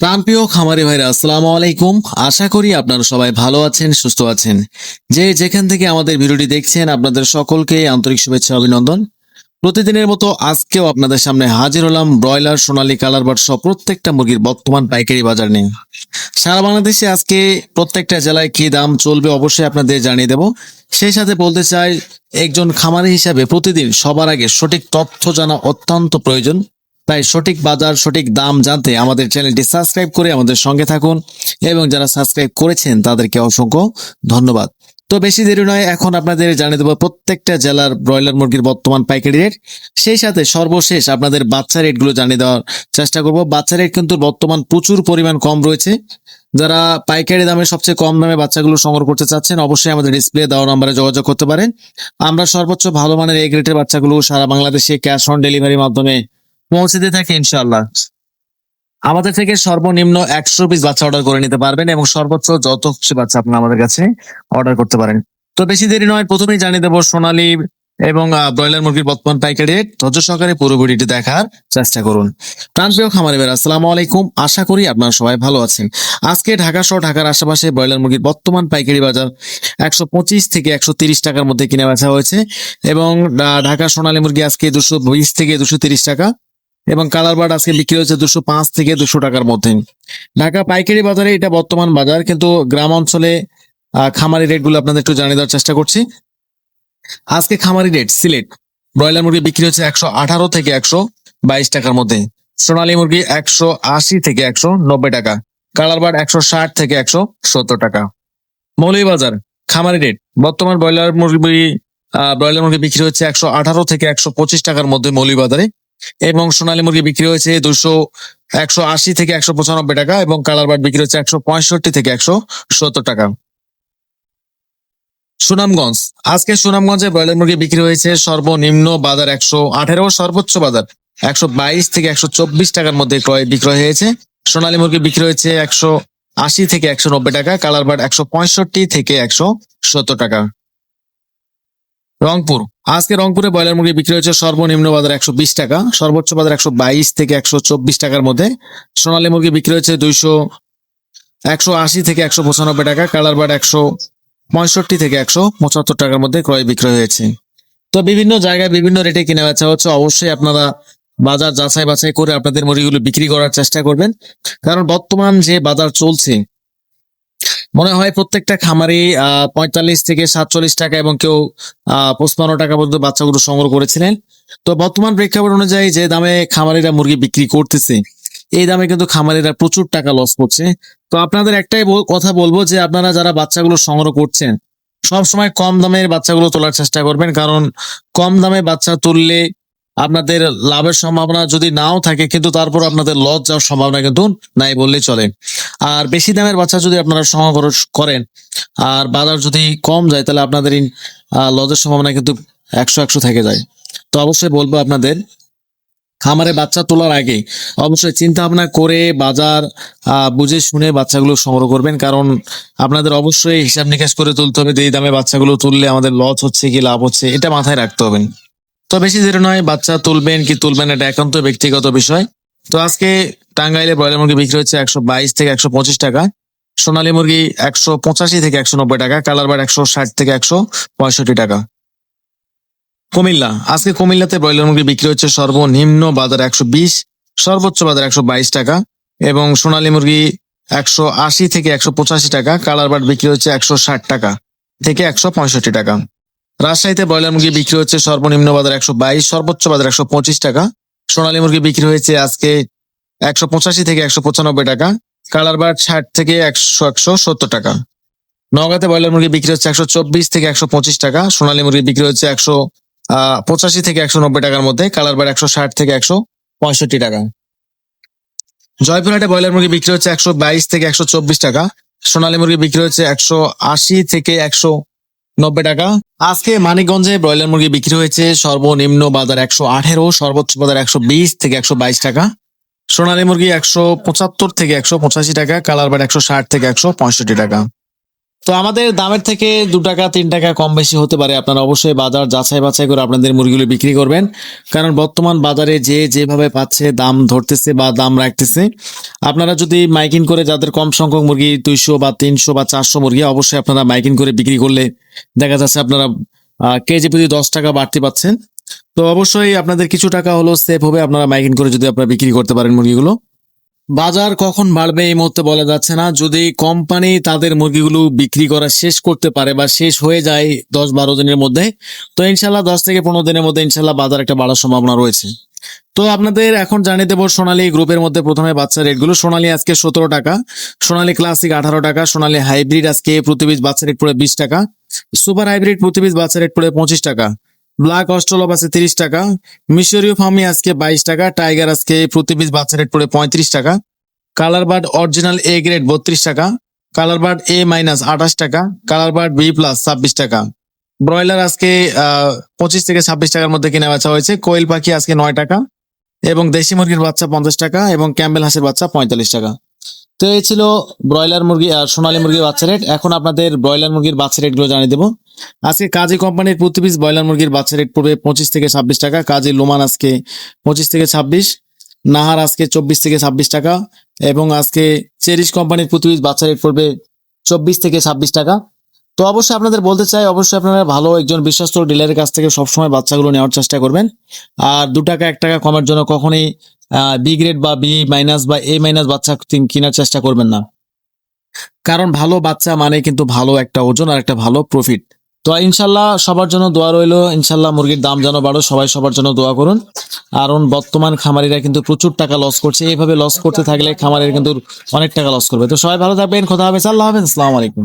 প্রাণপ্রিয় খামারি ভাইরা, আসসালামু আলাইকুম। আশা করি আপনারা সবাই ভালো আছেন, সুস্থ আছেন। যে যেখান থেকে আমাদের ভিডিওটি দেখছেন, আপনাদের সকলকে আন্তরিক শুভেচ্ছা, অভিনন্দন। প্রতিদিনের মতো আজকেও আপনাদের সামনে হাজির হলাম ব্রয়লার, সোনালী কালার বাট সহ প্রত্যেকটা মুরগির বর্তমান পাইকারি বাজার নিয়ে। সারা বাংলাদেশে আজকে প্রত্যেকটা জেলায় কি দাম চলবে অবশ্যই আপনাদের জানিয়ে দেব। সেই সাথে বলতে চাই, একজন খামারি হিসাবে প্রতিদিন সবার আগে সঠিক তথ্য জানা অত্যন্ত প্রয়োজন। তাই সঠিক বাজার, সঠিক দাম জানতে আমাদের চ্যানেলটি সাবস্ক্রাইব করে আমাদের সঙ্গে থাকুন এবং যারা সাবস্ক্রাইব করেছেন তাদেরকে অসংখ্য ধন্যবাদ। তো বেশি দেরি নয়, এখন আপনাদের জানিয়ে দেবো প্রত্যেকটা জেলার ব্রয়লার মুরগির বর্তমান পাইকারি রেট। সেই সাথে সর্বশেষ আপনাদের বাচ্চা রেটগুলো জানিয়ে দেওয়ার চেষ্টা করব। বাচ্চা রেট কিন্তু বর্তমান প্রচুর পরিমাণ কম রয়েছে। যারা পাইকারি দামে সবচেয়ে কম দামে বাচ্চাগুলো সংগ্রহ করতে চাচ্ছেন, অবশ্যই আমাদের ডিসপ্লে দেওয়া নাম্বারে যোগাযোগ করতে পারেন। আমরা সর্বোচ্চ ভালো মানের এই গ্রেটের বাচ্চাগুলো সারা বাংলাদেশে ক্যাশ অন ডেলিভারির মাধ্যমে পৌঁছে দিয়ে থাকে ইনশাআল্লাহ। আমাদের থেকে সর্বনিম্ন একশো পিস বাচ্চা অর্ডার করে নিতে পারবেন এবং সর্বোচ্চ যত খুশি বাচ্চা আপনার আমাদের কাছে অর্ডার করতে পারেন। তো বেশি দেরি নয়, প্রথমেই জানিয়ে দেবো সোনালী এবং ব্রয়লার মুরগির বর্তমান পাইকারি রেট ধৈর্য সহকারে পুরো ভিডিওটি দেখার চেষ্টা করুন। প্রাণপ্রিয় খামারি বের আসসালামু আলাইকুম। আশা করি আপনারা সবাই ভালো আছেন। আজকে ঢাকা সহ ঢাকার আশেপাশে ব্রয়লার মুরগির বর্তমান পাইকারি বাজার একশো পঁচিশ থেকে একশো তিরিশ টাকার মধ্যে কিনে বেচা হয়েছে এবং ঢাকা সোনালী মুরগি আজকে দুশো বিশ থেকে দুশো তিরিশ টাকা এবং কালার বার্ড আজকে বিক্রি হচ্ছে দুশো পাঁচ থেকে দুশো টাকার মধ্যে। ঢাকা পাইকারি বাজারে এটা বর্তমান বাজার, কিন্তু গ্রাম অঞ্চলে খামারি রেটগুলো আপনাদের একটু জানিয়ে দেওয়ার চেষ্টা করছি। আজকে খামারি রেট সিলেট, ব্রয়লার মুরগি বিক্রি হচ্ছে একশো আঠারো থেকে একশো বাইশ টাকার মধ্যে। সোনালী মুরগি একশো আশি থেকে একশো নব্বই টাকা। কালার বার্ড একশো ষাট থেকে একশো সত্তর টাকা। মৌলভীবাজার খামারি রেট বর্তমান ব্রয়লার মুরগি ব্রয়লার মুরগি বিক্রি হচ্ছে একশো আঠারো থেকে একশো পঁচিশ টাকার মধ্যে মৌলভীবাজারে এবং সোনালী মুরগি বিক্রি হয়েছে দুশো একশো আশি থেকে একশো পঁচানব্বই টাকা এবং কালার বার্ড বিক্রি হচ্ছে একশো পঁয়ষট্টি থেকে একশো সত্তর টাকা। সুনামগঞ্জ। আজকে সুনামগঞ্জে ব্রয়লার মুরগি বিক্রি হয়েছে সর্বনিম্ন বাজার একশো আঠেরো, সর্বোচ্চ বাজার একশো বাইশ থেকে একশো চব্বিশ টাকার মধ্যে ক্রয় বিক্রয় হয়েছে। সোনালী মুরগি বিক্রি হয়েছে একশো আশি থেকে একশো নব্বই টাকা, কালার বার্ড একশো পঁয়ষট্টি থেকে একশো সত্তর টাকা। রংপুর। আজকে রংপুরে ব্রয়লার মুরগি বিক্রি হয়েছে সর্বনিম্ন বাজার একশো বিশ টাকা, সর্বোচ্চ বাজার একশো বাইশ থেকে একশো চব্বিশ টাকার মধ্যে। সোনালী মুরগি বিক্রি হয়েছে দুইশো একশো আশি থেকে একশো পঁচানব্বই টাকা, কালার বার্ড একশো পঁয়ষট্টি থেকে একশো পঁচাত্তর টাকার মধ্যে ক্রয় বিক্রয় হয়েছে। তো বিভিন্ন জায়গায় বিভিন্ন রেটে কিনে বেচা হচ্ছে। অবশ্যই আপনারা বাজার যাচাই বাছাই করে আপনাদের মুরগিগুলো বিক্রি করার চেষ্টা করবেন। কারণ বর্তমান যে বাজার চলছে মনে হয় প্রত্যেকটা খামারি পঁয়তাল্লিশ থেকে সাতচল্লিশ টাকা এবং কেউ পঁচপান্ন টাকা পর্যন্ত বাচ্চাগুলো সংগ্রহ করেছিলেন। তো বর্তমান প্রেক্ষাপট অনুযায়ী যে দামে খামারিরা মুরগি বিক্রি করতেছে, এই দামে কিন্তু খামারিরা প্রচুর টাকা লস করছে। তো আপনাদের একটাই কথা বলব যে আপনারা যারা বাচ্চাগুলো সংগ্রহ করছেন সব সময় কম দামের বাচ্চাগুলো তোলার চেষ্টা করবেন। কারণ কম দামে বাচ্চা তুললে আপনাদের লাভের সম্ভাবনা যদি নাও থাকে, কিন্তু তারপর আপনাদের লস যাওয়ার সম্ভাবনা কিন্তু নাই বললেই চলে। আর বেশি দামের বাচ্চা যদি আপনারা সংগ্রহ করেন, আর বাজার যদি কম যায়, তাহলে আপনাদের লজের সম্ভাবনা কিন্তু একশো একশো থেকে যায়। তো অবশ্যই বলব আপনাদের, খামারে বাচ্চা তোলার আগে অবশ্যই চিন্তা ভাবনা করে বাজার বুঝে শুনে বাচ্চাগুলো সংগ্রহ করবেন। কারণ আপনাদের অবশ্যই হিসাব নিকাশ করে তুলতে হবে যে দামে বাচ্চাগুলো তুললে আমাদের লস হচ্ছে কি, লাভ হচ্ছে, এটা মাথায় রাখতে হবে। তো বেশি দেরি নয়, বাচ্চা তুলবেন কি তুলবেন এটা একান্ত ব্যক্তিগত বিষয়। তো আজকে টাঙ্গাইলে ব্রয়লার মুরগি বিক্রি হচ্ছে একশো বাইশ থেকে একশো পঁচিশ টাকা, সোনালী মুরগি একশো পঁচাশি থেকে একশো নব্বই টাকা, কালার বার একশো ষাট থেকে একশো পঁয়ষট্টি টাকা। কুমিল্লা, আজকে কুমিল্লাতে ব্রয়লার মুরগি বিক্রি হচ্ছে সর্বনিম্ন বাজার একশো বিশ, সর্বোচ্চ বাজার একশো বাইশ টাকা এবং সোনালী মুরগি একশো আশি থেকে একশো পঁচাশি টাকা, কালার বাট বিক্রি হচ্ছে একশো ষাট টাকা থেকে একশো পঁয়ষট্টি টাকা। রাজশাহীতে ব্রয়লার মুরগি বিক্রি হচ্ছে সর্বনিম্ন বাজার একশো বাইশ, সর্বোচ্চ বাজার একশো পঁচিশ টাকা। সোনালী মুরগি বিক্রি হয়েছে আজকে একশো পঁচাশি থেকে একশো পঁচানব্বই টাকা। কালার বাট ষাট থেকে একশো একশো সত্তর টাকা। নগাঁতে ব্রয়লার মুরগি বিক্রি হচ্ছে একশো চব্বিশ থেকে একশো পঁচিশ টাকা। সোনালী মুরগি বিক্রি হচ্ছে একশো পঁচাশি থেকে একশো নব্বই টাকার মধ্যে। কালার বার একশো ষাট থেকে একশো পঁয়ষট্টি টাকা। জয়পুরহাটে ব্রয়লার মুরগি বিক্রি হচ্ছে একশো বাইশ থেকে একশো চব্বিশ টাকা। সোনালী মুরগি বিক্রি হচ্ছে একশো আশি থেকে একশো নব্বই টাকা। আজকে মানিকগঞ্জে ব্রয়লার মুরগি বিক্রি হয়েছে। সর্বনিম্ন বাজার একশো আঠেরো, সর্বোচ্চ বাজার একশো বিশ থেকে একশো বাইশ টাকা। সোনালী মুরগি একশো পঁচাত্তর থেকে একশো পঁচাশি টাকা, কালার বার একশো ষাট থেকে একশো পঁয়ষট্টি টাকা। তো আমাদের দামের থেকে দু টাকা, তিন টাকা কম বেশি হতে পারে। আপনারা অবশ্যই বাজার যাচাই বাছাই করে আপনাদের মুরগিগুলো বিক্রি করবেন। কারণ বর্তমান বাজারে যে যেভাবে পাচ্ছে, দাম ধরতেছে বা দাম রাখতেছে, আপনারা যদি মাইকিং করে যাদের কম সংখ্যক মুরগি দুইশো বা তিনশো বা চারশো মুরগি, অবশ্যই আপনারা মাইকিং করে বিক্রি করলে দেখা যাচ্ছে আপনারা কেজি প্রতি দশ টাকা বাড়তি পাচ্ছেন। তো অবশ্যই আপনাদের কিছু টাকা হলো সেফ হবে আপনারা মাইকিং করে যদি আপনারা বিক্রি করতে পারেন মুরগিগুলো। বাজার কখন বাড়বে এই মুহূর্তে বলা যাচ্ছে না। যদি কোম্পানি তাদের মুরগিগুলো বিক্রি করা শেষ করতে পারে বা শেষ হয়ে যায় দশ বারো দিনের মধ্যে, তো ইনশাল্লাহ দশ থেকে পনেরো দিনের মধ্যে ইনশাল্লাহ বাজার একটা বাড়ার সম্ভাবনা রয়েছে। তো আপনাদের এখন জানিয়ে দেবো সোনালী গ্রুপের মধ্যে প্রথমে বাচ্চা রেটগুলো। সোনালী আজকে সতেরো টাকা, সোনালী ক্লাসিক আঠারো টাকা, সোনালী হাইব্রিড আজকে প্রতি পিস বাচ্চা রেট পড়ে বিশ টাকা, সুপার হাইব্রিড প্রতি পিস বাচ্চা রেট পড়ে পঁচিশ টাকা। ব্ল্যাক অস্ট্রলপ আছে তিরিশ টাকা। মিশরীয় ফার্মি আজকে বাইশ টাকা। টাইগার আজকে প্রতি পিস বাচ্চা রেট পড়ে পঁয়ত্রিশ টাকা। Colour bird original A grade বত্রিশ টাকা। কালার বার্ড এ মাইনাস আঠাশ টাকা। কালার বার্ড বি প্লাস ছাব্বিশ টাকা। ব্রয়লার আজকে পঁচিশ থেকে ছাব্বিশ টাকার মধ্যে কিনে বেচা হয়েছে। কোয়েল পাখি আজকে নয় টাকা। এবং দেশি মুরগির বাচ্চা পঞ্চাশ টাকা এবং ক্যাম্বেল হাঁসের বাচ্চা পঁয়তাল্লিশ টাকা। তো এই ছিল ব্রয়লার মুরগি আর সোনালী মুরগির বাচ্চা রেট। এখন আপনাদের ব্রয়লার মুরগির বাচ্চা রেটগুলো জানিয়ে দেবো। আজকে কাজী কোম্পানির প্রতি পিস ব্রয়লার মুরগির বাচ্চা রেট পড়বে পঁচিশ থেকে ছাব্বিশ টাকা। কাজী লোমান আজকে পঁচিশ থেকে ছাব্বিশ, নাহার আজকে চব্বিশ থেকে ছাব্বিশ টাকা এবং আজকে চেরিশ কোম্পানির প্রতি পিস বাচ্চা রেট পড়বে চব্বিশ থেকে ছাব্বিশ টাকা। তো অবশ্যই আপনাদের বলতে চাই, অবশ্যই আপনারা ভালো একজন বিশ্বস্ত ডিলারের কাছ থেকে সবসময় বাচ্চাগুলো নেওয়ার চেষ্টা করবেন। আর দু টাকা, এক টাকা কমের জন্য কখনোই বি গ্রেড বা বি মাইনাস বা এ মাইনাস বাচ্চা কিন- কেনার চেষ্টা করবেন না। কারণ ভালো বাচ্চা মানে কিন্তু ভালো একটা ওজন আর একটা ভালো প্রফিট তো ইনশাল্লাহ সবার জন্য দোয়া রইল। ইনশাল্লাহ মুরগির দাম যেন বাড়ো সবাই সবার জন্য দোয়া করুন। কারণ বর্তমান খামারিরা কিন্তু প্রচুর টাকা লস করছে। এইভাবে লস করতে থাকলে খামারের কিন্তু অনেক টাকা লস করবে। তো সবাই ভালো থাকবেন কথা হবে আল্লাহ হাফেজ, আসসালামু আলাইকুম।